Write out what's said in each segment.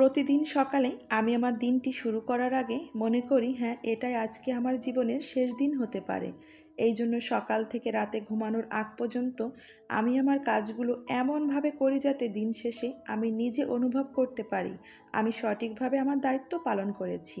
প্রতিদিন সকালে আমি আমার দিনটি শুরু করার আগে মনে করি হ্যাঁ এটাই আজকে আমার জীবনের শেষ দিন হতে পারে। এই জন্য সকাল থেকে রাতে ঘুমানোর আগ পর্যন্ত আমি আমার কাজগুলো এমনভাবে করি যাতে দিন শেষে আমি নিজে অনুভব করতে পারি। আমি সঠিকভাবে আমার দায়িত্ব পালন করেছি।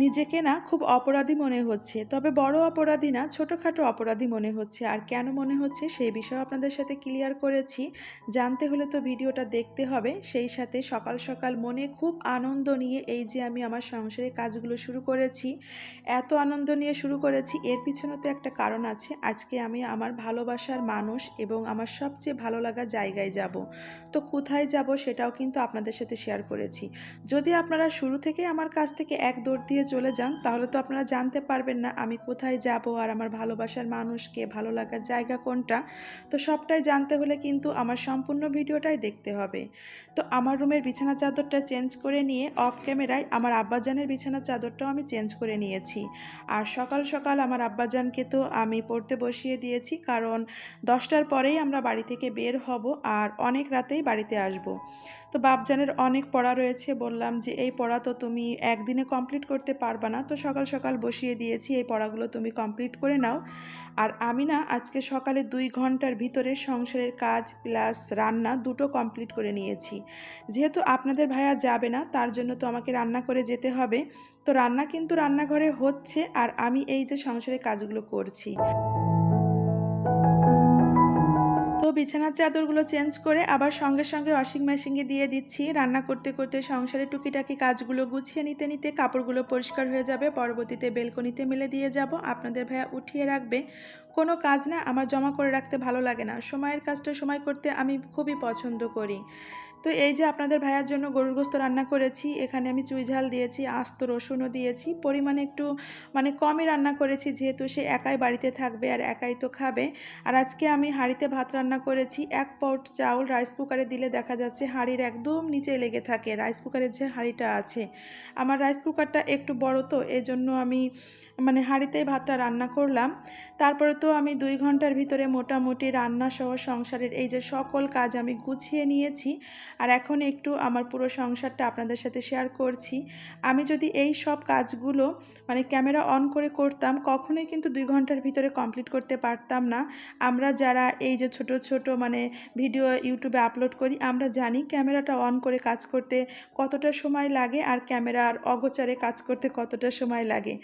নিজেকে না খুব অপরাধী মনে হচ্ছে। তবে বড় অপরাধী না, ছোটোখাটো অপরাধী মনে হচ্ছে। আর কেন মনে হচ্ছে সেই বিষয়ে আপনাদের সাথে ক্লিয়ার করেছি। জানতে হলে তো ভিডিওটা দেখতে হবে। সেই সাথে সকাল সকাল মনে খুব আনন্দ নিয়ে এই যে আমি আমার সংসারের কাজগুলো শুরু করেছি, এত আনন্দ নিয়ে শুরু করেছি, এর পিছনে তো একটা কারণ আছে। আজকে আমি আমার ভালোবাসার মানুষ এবং আমার সবচেয়ে ভালো লাগা জায়গায় যাব। তো কোথায় যাব সেটাও কিন্তু আপনাদের সাথে শেয়ার করেছি। যদি আপনারা শুরু থেকে আমার কাছ থেকে এক দৌড় দিয়ে চলে যান, তাহলে তো আপনারা জানতে পারবেন না আমি কোথায় যাব আর আমার ভালোবাসার মানুষকে, ভালো লাগার জায়গা কোনটা। তো সবটাই জানতে হলে কিন্তু আমার সম্পূর্ণ ভিডিওটাই দেখতে হবে। তো আমার রুমের বিছানা চাদরটা চেঞ্জ করে নিয়ে অফ ক্যামেরায় আমার আব্বাজানের বিছানা চাদরটাও আমি চেঞ্জ করে নিয়েছি। আর সকাল সকাল আমার আব্বাজানকে তো আমি পড়তে বসিয়ে দিয়েছি, কারণ দশটার পরেই আমরা বাড়ি থেকে বের হব আর অনেক রাতেই বাড়িতে আসব। তো বাপজানের অনেক পড়া রয়েছে, বললাম যে এই পড়া তো তুমি একদিনে কমপ্লিট করতে পারবা না, তো সকাল সকাল বসিয়ে দিয়েছি, এই পড়াগুলো তুমি কমপ্লিট করে নাও। আর আমি না আজকে সকালে দুই ঘণ্টার ভিতরে সংসারের কাজ প্লাস রান্না দুটো কমপ্লিট করে নিয়েছি। যেহেতু আপনাদের ভাইয়া যাবে না, তার জন্য তো আমাকে রান্না করে যেতে হবে। তো রান্না কিন্তু রান্নাঘরে হচ্ছে, আর আমি এই যে সংসারের কাজগুলো করছি। বিছানার চাদরগুলো চেঞ্জ করে আবার সঙ্গে সঙ্গে ওয়াশিং মেশিনে দিয়ে দিচ্ছি। রান্না করতে করতে সংসারে টুকিটাকি কাজগুলো গুছিয়ে নিতে নিতে কাপড়গুলো পরিষ্কার হয়ে যাবে। পরবর্তীতে বেলকনিতে মেলে দিয়ে যাব। আপনাদের ভাইয়া উঠিয়ে রাখবে। কোনো কাজ না, আমার জমা করে রাখতে ভালো লাগে না। সময়ের কাজটা সময় করতে আমি খুবই পছন্দ করি। তো এই যে আপনাদের ভাইয়ার জন্য গরুর গোস্ত রান্না করেছি, এখানে আমি চুই ঝাল দিয়েছি, আস্ত রসুনও দিয়েছি, পরিমাণে একটু মানে কমই রান্না করেছি যেহেতু সে একাই বাড়িতে থাকবে আর একাই তো খাবে। আর আজকে আমি হাঁড়িতে ভাত রান্না করেছি, এক পট চাউল রাইস কুকারে দিলে দেখা যাচ্ছে হাঁড়ির একদম নিচে লেগে থাকে, রাইস কুকারের যে হাঁড়িটা আছে। আমার রাইস কুকারটা একটু বড় তো, এজন্য আমি মানে হাঁড়িতেই ভাতটা রান্না করলাম। তারপরে তো আমি দুই ঘণ্টার ভিতরে মোটামুটি রান্না সহ সংসারের এই যে সকল কাজ আমি গুছিয়ে নিয়েছি আর এখন একটু আমার পুরো সংসারটা আপনাদের সাথে শেয়ার করছি। আমি যদি এই সব কাজগুলো মানে ক্যামেরা অন করে করতাম, কখনোই কিন্তু দুই ঘণ্টার ভিতরে কমপ্লিট করতে পারতাম না। আমরা যারা এই যে ছোট ছোট মানে ভিডিও ইউটিউবে আপলোড করি, আমরা জানি ক্যামেরাটা অন করে কাজ করতে কতটা সময় লাগে আর ক্যামেরার অগোচারে কাজ করতে কতটা সময় লাগে।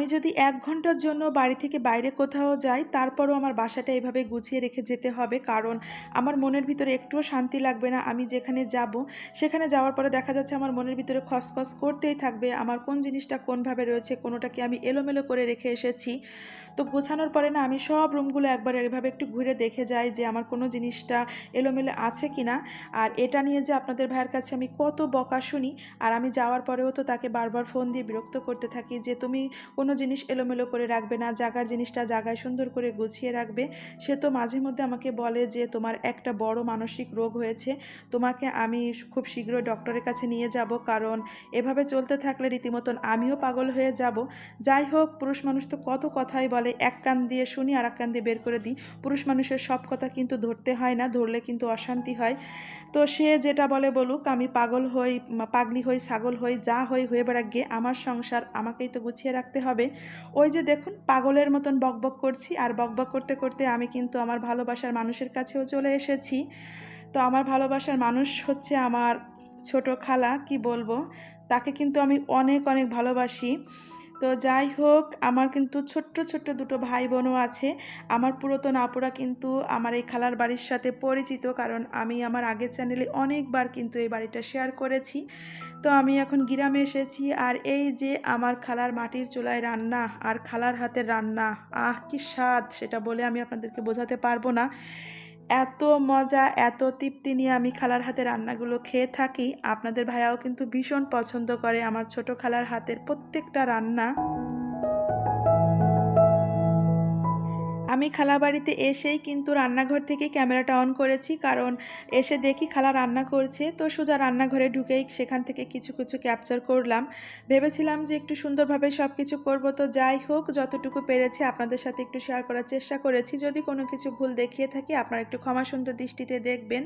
আমি যদি এক ঘণ্টার জন্য বাড়ি থেকে বাইরে কোথাও যাই, তারপরও আমার বাসাটা এভাবে গুছিয়ে রেখে যেতে হবে। কারণ আমার মনের ভিতরে একটুও শান্তি লাগবে না। আমি যেখানে যাব, সেখানে যাওয়ার পরে দেখা যাচ্ছে আমার মনের ভিতরে খসখস করতেই থাকবে। আমার কোন জিনিসটা কোনভাবে রয়েছে, কোনোটাকে আমি এলোমেলো করে রেখে এসেছি। তো গোছানোর পরে না আমি সব রুমগুলো একবার এভাবে একটু ঘুরে দেখে যাই যে আমার কোনো জিনিসটা এলোমেলো আছে কি না আর এটা নিয়ে যে আপনাদের ভাইয়ের কাছে আমি কত বকা শুনি, আর আমি যাওয়ার পরেও তো তাকে বারবার ফোন দিয়ে বিরক্ত করতে থাকি যে তুমি কোনো জিনিস এলোমেলো করে রাখবে না জাগার জিনিসটা জাগায় সুন্দর করে গুছিয়ে রাখবে। সে তো মাঝে মধ্যে আমাকে বলে যে তোমার একটা বড় মানসিক রোগ হয়েছে, তোমাকে আমি খুব শীঘ্রই ডক্টরের কাছে নিয়ে যাব কারণ এভাবে চলতে থাকলে রীতিমতন আমিও পাগল হয়ে যাব। যাই হোক, পুরুষ মানুষ তো কত কথাই বলে। এক কান দিয়ে শুনি আর এক কান দিয়ে বের করে দিই। পুরুষ মানুষের সব কথা কিন্তু ধরতে হয় না, ধরলে কিন্তু অশান্তি হয়। তো সে যেটা বলে বলুক, আমি পাগল হই পাগলি হই, ছাগল হই, যা হই, হয়ে বেড়া গিয়ে আমার সংসার আমাকেই তো গুছিয়ে রাখতে হবে। ওই যে দেখুন, পাগলের মতন বকবক করছি, আর বকবক করতে করতে আমি কিন্তু আমার ভালোবাসার মানুষের কাছেও চলে এসেছি। তো আমার ভালোবাসার মানুষ হচ্ছে আমার ছোট খালা, কি বলব? তাকে কিন্তু আমি অনেক অনেক ভালোবাসি। তো যাই হোক, আমার কিন্তু ছোট্ট ছোট্ট দুটো ভাই বোনও আছে। আমার পুরাতন আপুরা কিন্তু আমার এই খালার বাড়ির সাথে পরিচিত, কারণ আমি আমার আগের চ্যানেলে অনেকবার কিন্তু এই বাড়িটা শেয়ার করেছি। তো আমি এখন গ্রামে এসেছি, আর এই যে আমার খালার মাটির চুলায় রান্না আর খালার হাতের রান্না, আহ, কি স্বাদ! সেটা বলে আমি আপনাদেরকে বোঝাতে পারব না। এত মজা, এত তৃপ্তি নিয়ে আমি খালার হাতে রান্নাগুলো খেয়ে থাকি। আপনাদের ভাইয়াও কিন্তু ভীষণ পছন্দ করে আমার ছোট খালার হাতের প্রত্যেকটা রান্না। আমি খালা বাড়িতে এসেই কিন্তু রান্নাঘর থেকে ক্যামেরাটা অন করেছি, কারণ এসে দেখি খালা রান্না করছে। তো সোজা রান্নাঘরে ঢুকেই সেখান থেকে কিছু কিছু ক্যাপচার করলাম। ভেবেছিলাম যে একটু সুন্দরভাবে সব কিছু করব। তো যাই হোক, যতটুকু পেরেছি আপনাদের সাথে একটু শেয়ার করার চেষ্টা করেছি। যদি কোনো কিছু ভুল দেখিয়ে থাকি, আপনারা একটু ক্ষমা সুন্দর দৃষ্টিতে দেখবেন।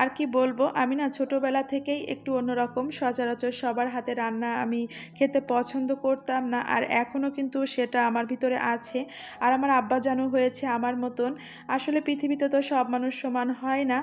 আর কি বলব? আমি না ছোটোবেলা থেকেই একটু অন্যরকম সচরাচর সবার হাতে রান্না আমি খেতে পছন্দ করতাম না, আর এখনও কিন্তু সেটা আমার ভিতরে আছে। আর আমার আব্বা জানো হয়েছে আমার মতন। আসলে পৃথিবীতে তো সব মানুষ সমান হয় না।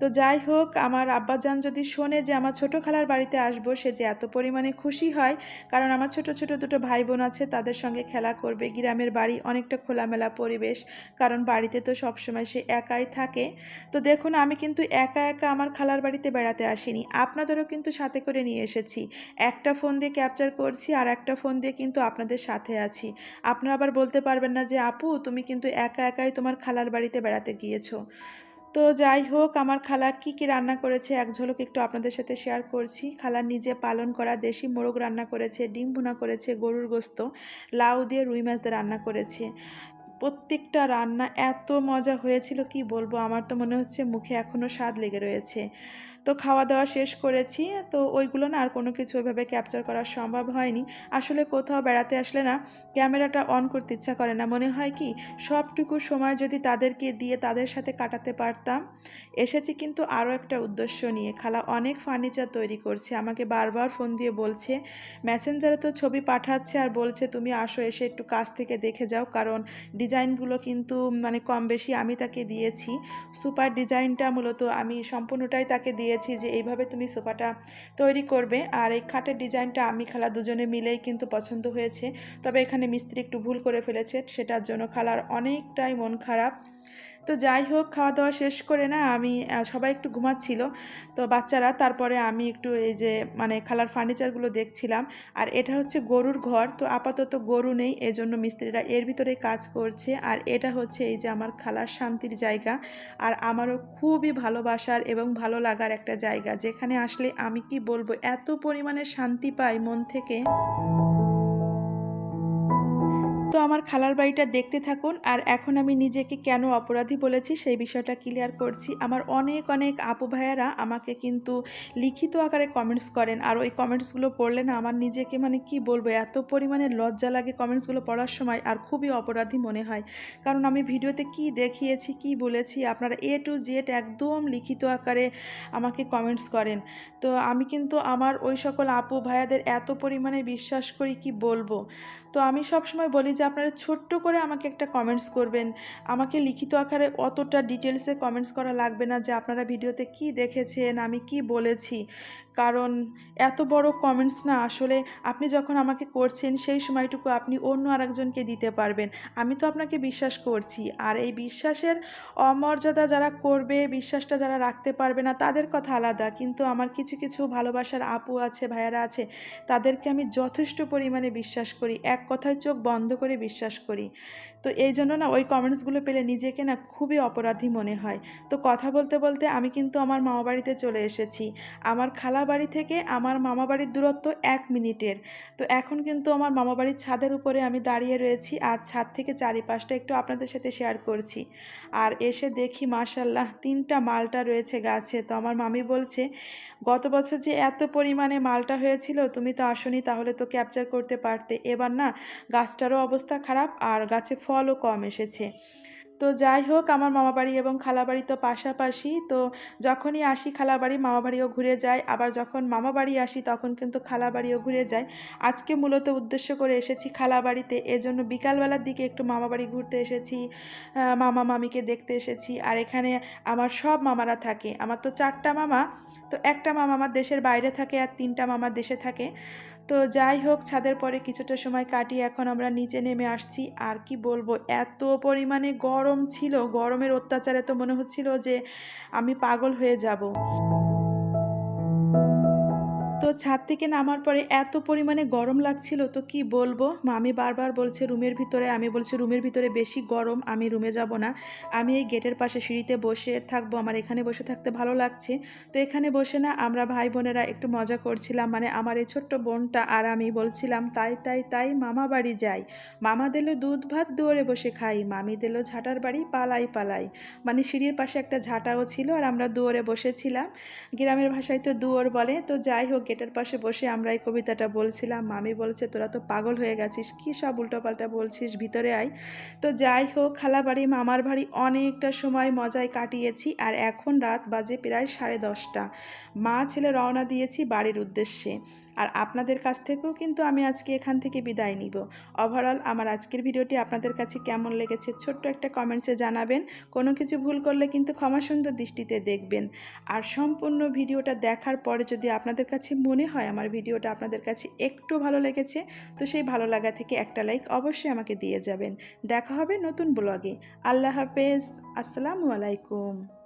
তো যাই হোক, আমার আব্বাজান যদি শোনে যে আমার ছোটো খালার বাড়িতে আসব, সে যে এত পরিমাণে খুশি হয়, কারণ আমার ছোট ছোট দুটো ভাই বোন আছে, তাদের সঙ্গে খেলা করবে, গ্রামের বাড়ি অনেকটা খোলামেলা পরিবেশ, কারণ বাড়িতে তো সবসময় সে একাই থাকে। তো দেখুন, আমি কিন্তু একা একা আমার খালার বাড়িতে বেড়াতে আসিনি। আপনাদেরও কিন্তু সাথে করে নিয়ে এসেছি। একটা ফোন দিয়ে ক্যাপচার করছি আর একটা ফোন দিয়ে কিন্তু আপনাদের সাথে আছি। আপনারা আবার বলতে পারবেন না যে, আপু, তুমি কিন্তু একা একাই তোমার খালার বাড়িতে বেড়াতে গিয়েছো। তো যাই হোক, আমার খালা কি কি রান্না করেছে এক ঝলক একটু আপনাদের সাথে শেয়ার করছি। খালা নিজে পালন করা দেশি মোরগ রান্না করেছে, ডিম ভুনা করেছে, গরুর গোস্ত, লাউ দিয়ে রুই মাছ দিয়ে রান্না করেছে। প্রত্যেকটা রান্না এত মজা হয়েছিল, কি বলব? আমার তো মনে হচ্ছে মুখে এখনও স্বাদ লেগে রয়েছে। তো খাওয়া দাওয়া শেষ করেছি, তো ওইগুলো না আর কোনো কিছু ওইভাবে ক্যাপচার করা সম্ভব হয়নি। আসলে কোথাও বেড়াতে আসলে না ক্যামেরাটা অন করতে ইচ্ছা করে না। মনে হয় কি, সবটুকু সময় যদি তাদেরকে দিয়ে তাদের সাথে কাটাতে পারতাম, এসেছি কিন্তু আরও একটা উদ্দেশ্য নিয়ে। খালা অনেক ফার্নিচার তৈরি করছে, আমাকে বারবার ফোন দিয়ে বলছে মেসেঞ্জারে তো ছবি পাঠাচ্ছে আর বলছে তুমি আসো, এসে একটু কাছ থেকে দেখে যাও। কারণ ডিজাইনগুলো কিন্তু মানে কম বেশি আমি তাকে দিয়েছি। সুপার ডিজাইনটা মূলত আমি সম্পূর্ণটাই তাকে দিয়ে দিয়েছি যে এইভাবে তুমি সোফাটা তৈরি করবে। আর এই খাটের ডিজাইনটা আমি খালা দুজনে মিলেই কিন্তু পছন্দ হয়েছে। তবে এখানে মিস্ত্রি একটু ভুল করে ফেলেছে, সেটার জন্য খালার অনেকটাই মন খারাপ। তো যাই হোক খাওয়া দাওয়া শেষ করে না আমি সবাই একটু ঘুমাচ্ছিল। তো বাচ্চারা, তারপরে আমি একটু এই যে মানে খালার ফার্নিচারগুলো দেখছিলাম। আর এটা হচ্ছে গরুর ঘর, তো আপাতত গরু নেই, এজন্য মিস্ত্রিরা এর ভিতরে কাজ করছে। আর এটা হচ্ছে এই যে, আমার খালার শান্তির জায়গা। আর আমারও খুবই ভালোবাসার এবং ভালো লাগার একটা জায়গা। যেখানে আসলে আমি কি বলব, এত পরিমাণে শান্তি পাই মন থেকে। তো আমার খালার বাড়িটা দেখতে থাকুন, আর এখন আমি নিজেকে কেন অপরাধী বলেছি সেই বিষয়টা ক্লিয়ার করছি। আমার অনেক অনেক আপু ভাইয়ারা আমাকে কিন্তু লিখিত আকারে কমেন্টস করেন, আর ওই কমেন্টসগুলো পড়লে না আমার নিজেকে মানে কি বলব, এত পরিমাণে লজ্জা লাগে কমেন্টসগুলো পড়ার সময়, আর খুবই অপরাধী মনে হয়। কারণ আমি ভিডিওতে কি দেখিয়েছি, কি বলেছি, আপনারা এ টু জেড একদম লিখিত আকারে আমাকে কমেন্টস করেন। তো আমি কিন্তু আমার ওই সকল আপু ভাইয়াদের এত পরিমাণে বিশ্বাস করি, কি বলব? তো আমি সবসময় বলি যে আপনারা ছোট্ট করে আমাকে একটা কমেন্টস করবেন। আমাকে লিখিত আকারে অতটা ডিটেলসে কমেন্টস করা লাগবে না যে আপনারা ভিডিওতে কি দেখেছেন, আমি কি বলেছি। কারণ এত বড় কমেন্টস না, আসলে আপনি যখন আমাকে করছেন, সেই সময়টুকু আপনি অন্য আরেকজনকে দিতে পারবেন। আমি তো আপনাকে বিশ্বাস করছি। আর এই বিশ্বাসের অমর্যাদা যারা করবে, বিশ্বাসটা যারা রাখতে পারবে না, তাদের কথা আলাদা। কিন্তু আমার কিছু কিছু ভালোবাসার আপু আছে, ভাইয়ারা আছে, তাদেরকে আমি যথেষ্ট পরিমাণে বিশ্বাস করি। এক কথায় চোখ বন্ধ করে বিশ্বাস করি। তো এই জন্য না, ওই কমেন্টসগুলো পেলে নিজেকে না খুবই অপরাধী মনে হয়। তো কথা বলতে বলতে আমি কিন্তু আমার মামা বাড়িতে চলে এসেছি। আমার খালা বাড়ি থেকে আমার মামা বাড়ির দূরত্ব এক মিনিটের। তো এখন কিন্তু আমার মামা বাড়ির ছাদের উপরে আমি দাঁড়িয়ে রয়েছি আর ছাদ থেকে চারিপাশটা একটু আপনাদের সাথে শেয়ার করছি। আর এসে দেখি মাশাল্লাহ তিনটা মালটা রয়েছে গাছে। তো আমার মামি বলছে, গত বছর যে এত পরিমাণে মালটা হয়েছিল, তুমি তো আসনি তাহলে তো ক্যাপচার করতে পারতে। এবার না, গাছটারও অবস্থা খারাপ আর গাছে ফলও কম এসেছে। তো যাই হোক, আমার মামাবাড়ি এবং খালাবাড়ি তো পাশাপাশি। তো যখনই আসি খালা খালাবাড়ি, মামাবাড়িও ঘুরে যায় আবার যখন মামাবাড়ি আসি, তখন কিন্তু খালাবাড়িও ঘুরে যায় আজকে মূলত উদ্দেশ্য করে এসেছি খালা খালাবাড়িতে। এজন্য বিকালবেলার দিকে একটু মামাবাড়ি ঘুরতে এসেছি মামা মামিকে দেখতে এসেছি। আর এখানে আমার সব মামারা থাকে। আমার তো চারটা মামা। তো একটা মামা আমার দেশের বাইরে থাকে আর তিনটা মামা দেশে থাকে। তো যাই হোক, ছাদের পরে কিছুটা সময় কাটিয়ে এখন আমরা নিচে নেমে আসছি। আর কি বলব, এত পরিমাণে গরম ছিল, গরমের অত্যাচারে তো মনে হচ্ছিল যে আমি পাগল হয়ে যাব। তো ছাদ থেকে নামার পরে এত পরিমাণে গরম লাগছিল, তো কি বলব? মামি বারবার বলছে, রুমের ভিতরে আমি বলছি, রুমের ভিতরে বেশি গরম, আমি রুমে যাব না। আমি এই গেটের পাশে সিঁড়িতে বসে থাকব, আমার এখানে বসে থাকতে ভালো লাগছে। তো এখানে বসে না আমরা ভাই বোনেরা একটু মজা করছিলাম মানে আমার এই ছোট্ট বোনটা আর আমি বলছিলাম, তাই তাই তাই মামা বাড়ি যাই। মামা দিল দুধ ভাত দুয়ারে বসে খাই, মামি দিল ঝাঁটার বাড়ি পালাই পালাই। মানে সিঁড়ির পাশে একটা ঝাঁটাও ছিল আর আমরা দুয়ারে বসেছিলাম। গ্রামের ভাষায় তো দুয়ার বলে, তো যাই হোক গেটের পাশে বসে আমরা এই কবিতাটা বলছিলাম, মামি বলছে, তোরা তো পাগল হয়ে গেছিস, কী সব উল্টোপাল্টা বলছিস, ভিতরে আয়। তো যাই হোক খালা বাড়ি মামার বাড়ি অনেকটা সময় মজায় কাটিয়েছি আর এখন রাত বাজে প্রায় সাড়ে দশটা। মা ছেলে রওনা দিয়েছি বাড়ির উদ্দেশ্যে। আর আপনাদের কাছ থেকেও কিন্তু আমি আজকে এখান থেকে বিদায় নিব। ওভারঅল আমার আজকের ভিডিওটি আপনাদের কাছে কেমন লেগেছে ছোট্ট একটা কমেন্টসে জানাবেন। কোনো কিছু ভুল করলে কিন্তু ক্ষমা সুন্দর দৃষ্টিতে দেখবেন। আর সম্পূর্ণ ভিডিওটা দেখার পরে যদি আপনাদের কাছে মনে হয় আমার ভিডিওটা আপনাদের কাছে একটু ভালো লেগেছে, তো সেই ভালো লাগা থেকে একটা লাইক অবশ্যই আমাকে দিয়ে যাবেন। দেখা হবে নতুন ব্লগে আল্লাহ হাফেজ। আসসালামু আলাইকুম।